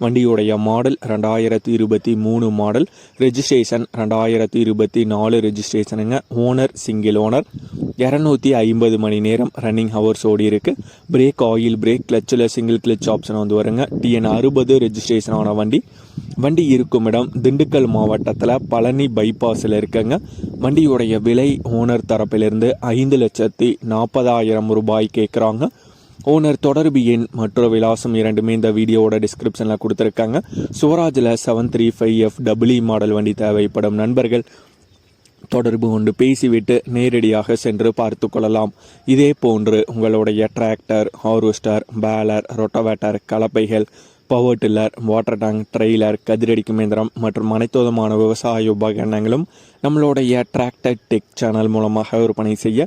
வண்டியுடைய மாடல் ரெண்டாயிரத்தி இருபத்தி மூணு மாடல். ரெஜிஸ்ட்ரேஷன் ரெண்டாயிரத்தி இருபத்தி நாலு ரெஜிஸ்ட்ரேஷனுங்க ஓனர் சிங்கிள் ஓனர் இரநூத்தி ஐம்பது மணி நேரம் ரன்னிங் ஹவர்ஸ் ஓடி இருக்கு. பிரேக் ஆயில் பிரேக் கிளச்சில் சிங்கிள் கிளச் ஆப்ஷன் வந்து வருங்க. டிஎன் அறுபது ரெஜிஸ்ட்ரேஷன் ஆன வண்டி. வண்டி இருக்கும் இடம் திண்டுக்கல் மாவட்டத்தில் பழனி பைபாஸில் இருக்குங்க. வண்டியுடைய விலை ஓனர் தரப்பிலிருந்து ஐந்து லட்சத்தி நாற்பதாயிரம் ரூபாய் கேட்குறாங்க ஓனர் தொடர்பு எண் மற்றொரு விலாசம் இரண்டுமே இந்த வீடியோவோட டிஸ்கிரிப்ஷனில் கொடுத்துருக்காங்க. சுவராஜில் seven three five F W model வண்டி தேவைப்படும் நண்பர்கள். தொடர்பு கொண்டு பேசிவிட்டு நேரடியாக சென்று பார்த்து கொள்ளலாம். இதே போன்று உங்களுடைய tractor harvester baler rotavator கலப்பைகள் power tiller water tank trailer கதிரடிக்கும் இயந்திரம் மற்றும் அனைத்து விதமான விவசாய உபகரணங்களும் நம்மளுடைய டிராக்டர் டெக் சேனல் மூலமாக விற்பனை செய்ய